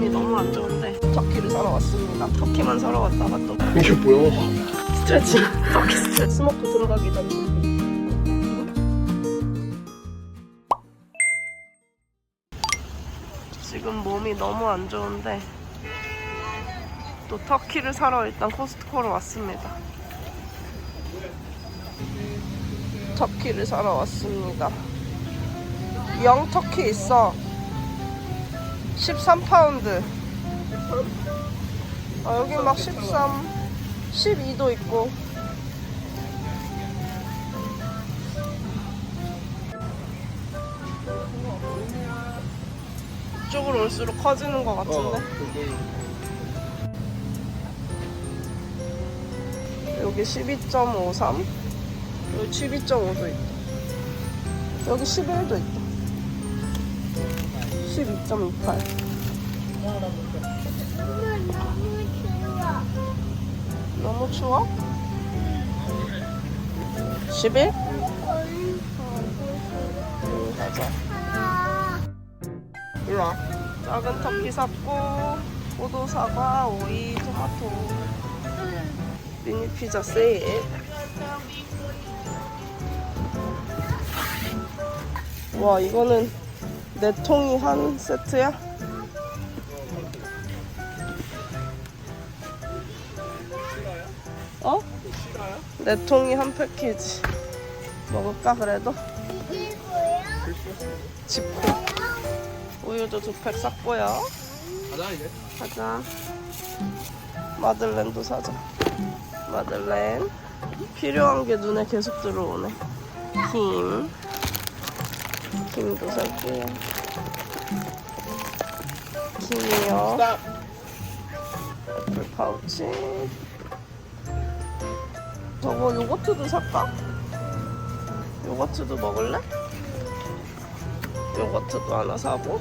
몸이 너무 안 좋은데 터키를 사러 왔습니다. 터키만 사러 왔다가 또 이게 뭐야? 스트레칭. 터키 스트레칭. 스모크 들어가기 전 준비. 지금 몸이 너무 안 좋은데 또 터키를 사러 일단 코스트코로 왔습니다. 터키를 사러 왔습니다. 영 터키 있어. 13파운드. 아, 여기 막 13, 12도 있고. 이쪽으로 올수록 커지는 것 같은데. 여기 12.53, 여기 12.5도 있다. 여기 11도 있다. 12.28. 너무 추워? 11? 응, 가자. 일로 와. 작은 터키 샀고, 포도 사과, 오이, 토마토. 미니 피자 세일. 와, 이거는 네 통이 한 세트야? 어? 네 통이 한 패키지. 먹을까, 그래도? 집코. 우유도 두 팩 샀고요. 가자 이제. 가자. 마들렌도 사자. 마들렌. 필요한 게 눈에 계속 들어오네. 김. 김도 살게요. 김이요. 애플 파우치. 저거 요거트도 살까? 요거트도 먹을래? 요거트도 하나 사고.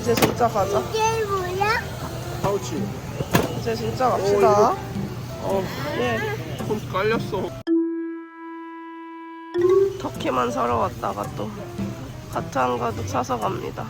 이제 진짜 가자. 이게 뭐야? 파우치. 이제 진짜 갑시다. 어, 예. 손 깔렸어. 터키만 사러 왔다가 또 가트 한 가득 사서 갑니다.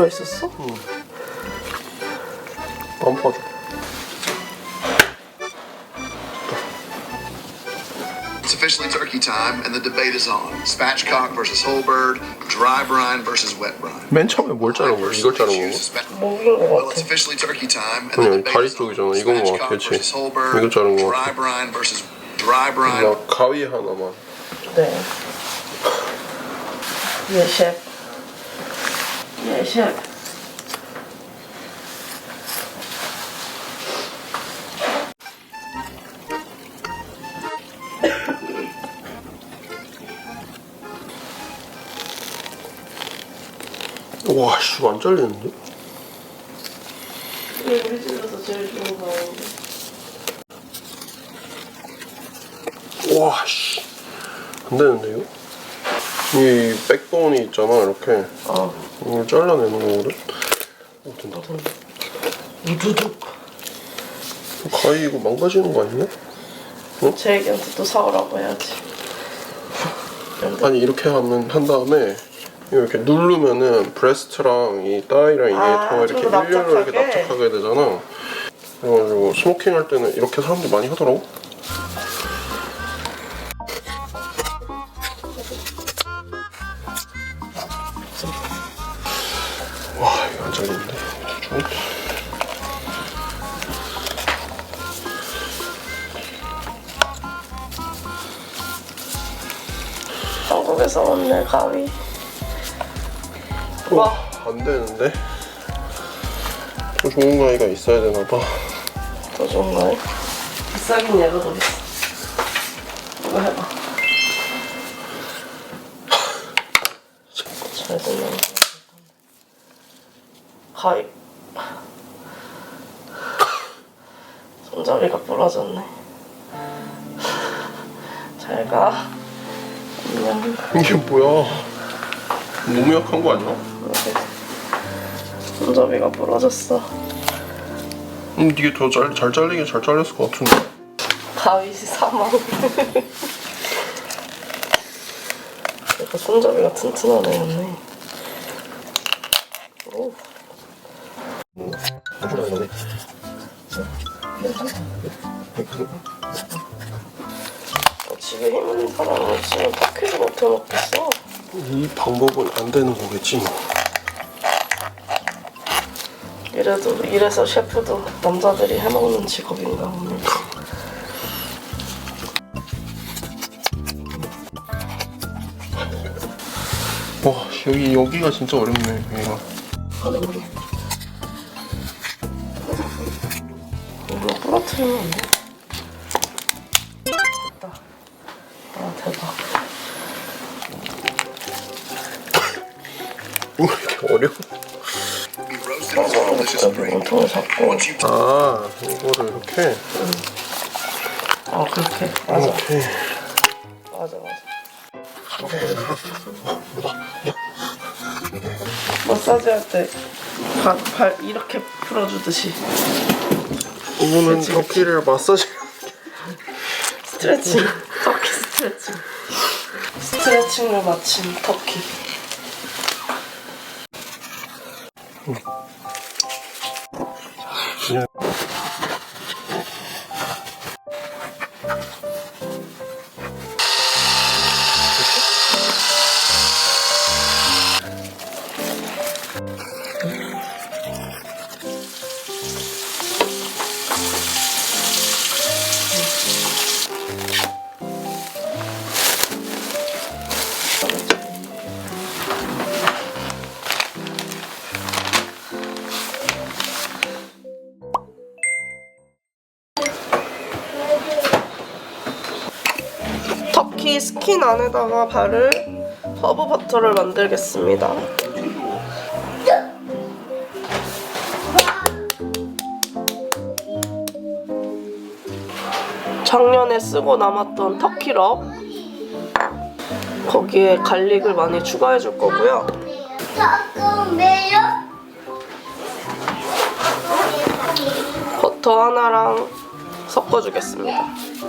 들어 있었어? 안 빠져. It's officially turkey time, and the debate is on. Spatchcock versus whole bird, dry brine versus wet brine. 맨 처음에 뭘 자른 거야? 이걸 것 Well, it's 같아. officially turkey time, and 그냥 the debate 다리 is on. 쪽이잖아. 이건 것 같아, 그치? versus whole bird, 이거 자른 것 dry 같아. brine versus dry brine. 나 가위 하나만. 네. 예, 셰프. 예, 셰프. 와, 씨, 안 잘리는데? 이게 우리 집에서 제일 좋은 거였는데. 와, 씨. 안 되는데요? 이 백본이 있잖아, 이렇게. 어, 이걸 잘라내는 거거든? 어, 된다. 우두둑. 가위 이거 망가지는 거 아니냐? 제 애기한테 또 사오라고 해야지. 아니, 이렇게 하면, 한 다음에, 이렇게 누르면은 브레스트랑 이 따위랑 이게 아, 더 이렇게 일렬로 이렇게? 납작하게 되잖아. 그래가지고 스모킹 할 때는 이렇게 사람들이 많이 하더라고. 안 잘리는데. 좀. 한국에서 오늘 가위. 와, 안 되는데. 더 좋은 가위가 있어야 되나 봐. 더 좋은가요? 비싸긴 얘가 더 비싸. 이거 해봐. 잘 됐네. 가위. 손잡이가 부러졌네. 잘 가. 안녕. 이게 뭐야? 너무 약한 거 아니야? 손잡이가 부러졌어. 음, 이게 더 잘 잘리긴 잘 잘렸을 것 같은데. 가위 사망. 약간 손잡이가 튼튼하네, 얘네. 사람은 없으면 터키를 못해 먹겠어. 이 방법은 안 되는 거겠지 뭐. 이래도 이래서 셰프도 남자들이 해먹는 직업인가 오늘. 와 여기 여기가 진짜 어렵네 여기가. 이거 부러뜨리면 안 돼? 이렇게 어려워? Once you've 아 이거를 이렇게 아 그렇게. 맞아. 이렇게. 맞아 맞아. 마사지 할때발 이렇게 풀어주듯이 그치, 터키를 마사지. 스트레칭 터키 스트레칭 스트레칭을 마친 터키 그 스킨 안에다가 바를 허브 버터를 만들겠습니다. 작년에 쓰고 남았던 터키럽 거기에 갈릭을 많이 추가해 줄 거고요. 버터 하나랑 섞어주겠습니다.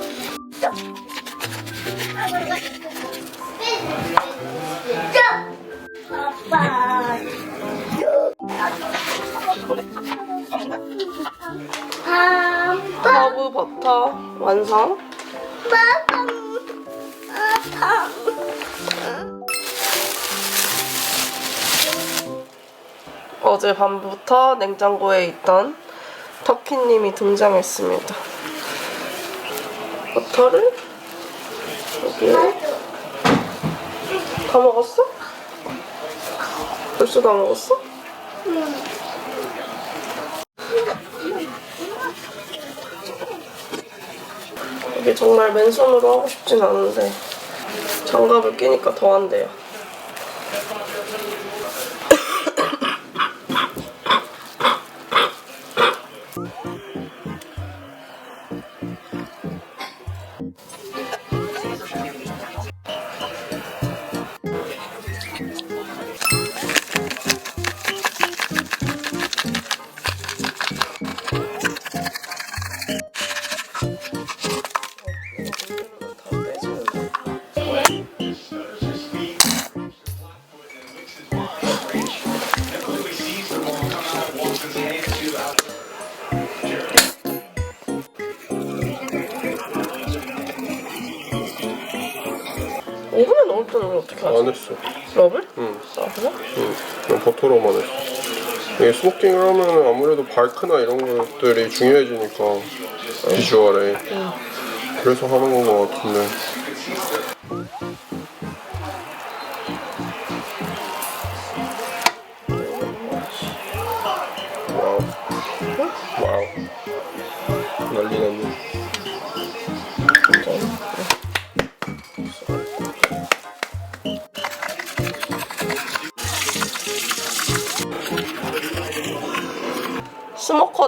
아빠. 허브 버터 완성. 아빠. 어제 밤부터 냉장고에 있던 터키님이 등장했습니다. 버터를 여기에 다 먹었어? 벌써 다 먹었어? 이게 정말 맨손으로 하고 싶진 않은데 장갑을 끼니까 더안 돼요. 했어. 러블? 응. 아 그래? 응. 그냥 버터로만 했어. 이게 스모킹을 하면 아무래도 발크나 이런 것들이 중요해지니까 비주얼에. 그래서 하는 건 것 같은데.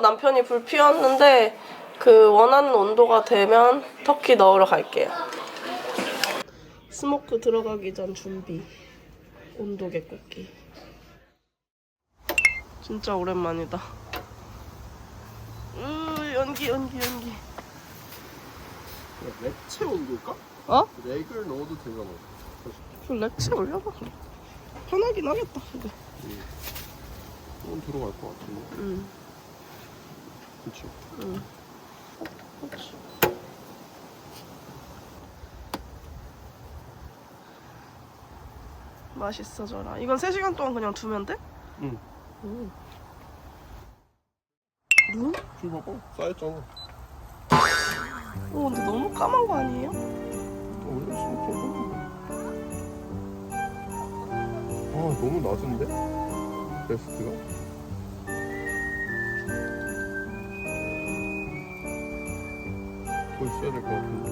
남편이 불 피웠는데 그 원하는 온도가 되면 터키 넣으러 갈게요. 스모크 들어가기 전 준비. 온도계 꽂기. 진짜 오랜만이다. 으 연기 연기 연기. 렉체 온도일까? 어? 렉을 넣어도 되잖아. 그 렉스 올려봐. 편하긴 하겠다. 근데. 이건 들어갈 것 같은데. 응. 그치? 그렇지. 맛있어져라. 이건 3시간 동안 그냥 두면 돼? 응. 음. 눈? 지금 봐봐. 쌓였잖아. 어, 근데 너무 까만 거 아니에요? 원래 스모킹 아 너무 낮은데? 베스트가? 더 있어야 될 것 같은데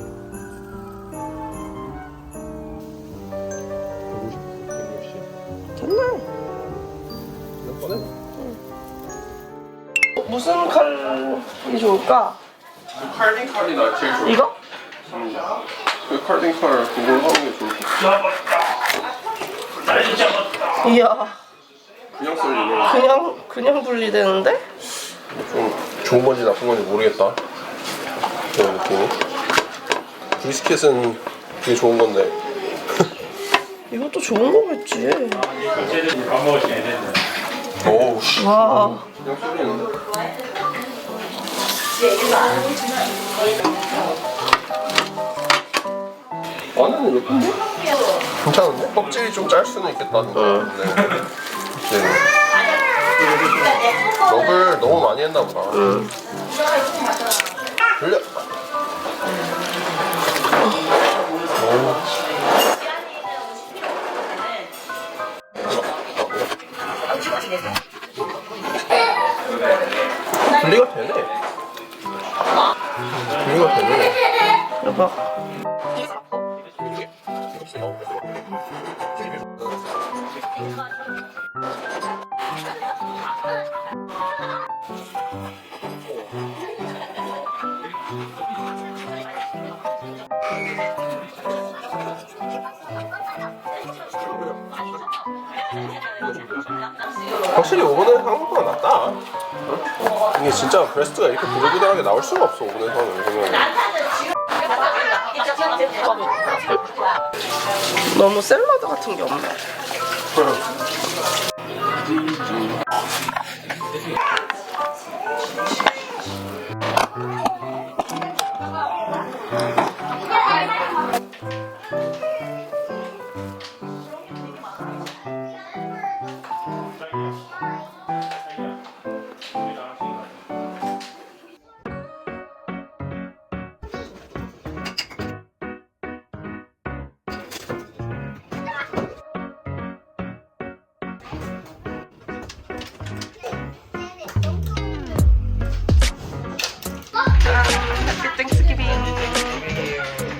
150? 160? 됐네. 그냥 꺼내 무슨 칼이 좋을까? 칼딩 칼이 나 제일 좋아 이거? 그 칼딩 칼 그걸 하는 게 좋을 것 같아 이야, 그냥 썰리면 그냥, 그냥 분리되는데? 좀 좋은 건지 나쁜 건지 모르겠다 그런 느낌이 브리스켓은 되게 좋은 건데. 이것도 좋은 거겠지. 어우 씨. 와, 그냥 썰리는데 안에는 예쁜데? 괜찮은데? 껍질이 좀 짤 수는 있겠다 근데. 껍질 럽을 너무 많이 했나 보다 돌려. 분리가 되네. 분리가 되네. 대박. 확실히 오븐에 하는 것보다 낫다. 어? 이게 진짜 브레스트가 이렇게 부들부들하게 나올 수가 없어 오븐에서 하면 그러면 너무 샐러드 같은 게 없네. Happy Thanksgiving.